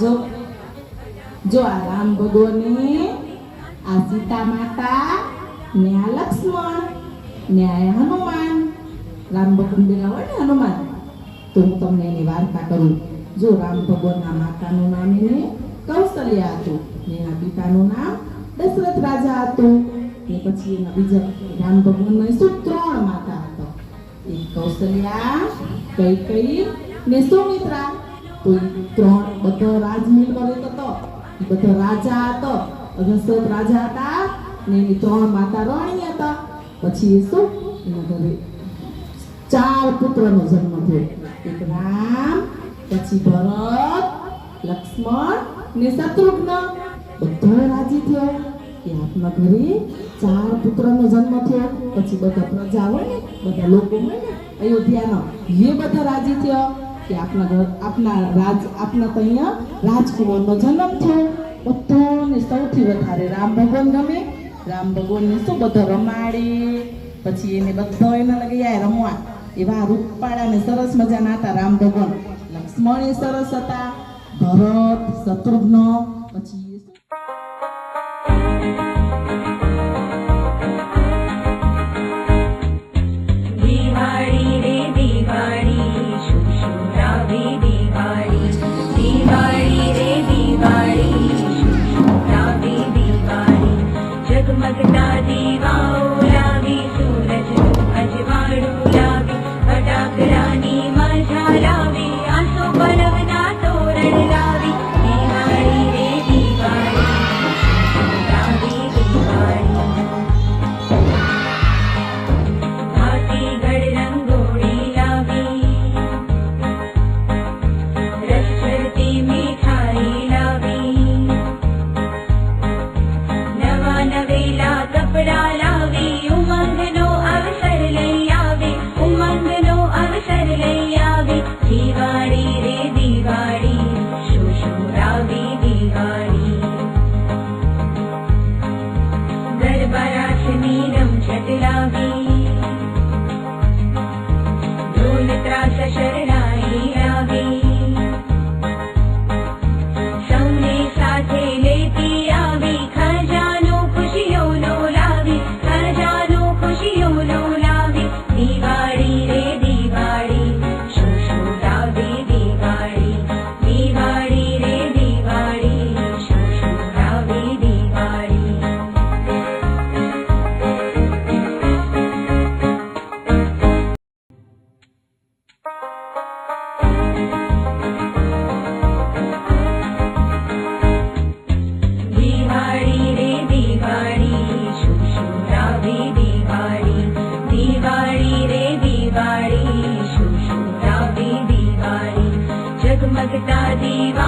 જો જો આ રામ ભગવાને આ સીતા માતા ને આ લક્ષ્મણ ને આ હનુમાન રામ ભગવાન બેના હોય ને હનુમાન તો હું તમને એની વાર્તા કરું જો રામ ભગવાનના માતાનું નામ એને કૌશલ્યા હતું ને એના પિતાનું નામ દશરથ રાજા હતું ને પછી એના બીજા રામ ભગવાનના શું ત્રણ માતા હતા એક કૌશલ્યા કૈકેયી ને સુમિત્રા તો એ ત્રણ બધો રાજમહેલ પર હતો એ બધો રાજા હતો દશરથ રાજા હતા ને એની ત્રણ માતા રાણી હતા પછી શું? એના ઘરે ચાર પુત્રનો જન્મ થયો. એક રામ, પછી ભરત, લક્ષ્મણ ને શત્રુઘ્ન. બધો રાજી થયો. કે આપના ઘરે ચાર પુત્રનો જન્મ થયો. પછી બધા પ્રજા હોય ને, બધા લોકો હોય ને એ બધા રાજી થયો કે આપના ઘર, આપના રાજ, આપના તો રાજકુમારનો જન્મ થયો. બધાને સૌથી વધારે રામ ભગવાન ગમે. રામ ભગવાનને શું બધા રમાડી, પછી એને બધા એને લગી રમવા. એવા રૂપાળા ને સરસ મજાના હતા રામ ભગવાન લક્ષ્મણ એ સરસ હતા. ભરત, શત્રુઘ્ન, પછી भक्ता देवा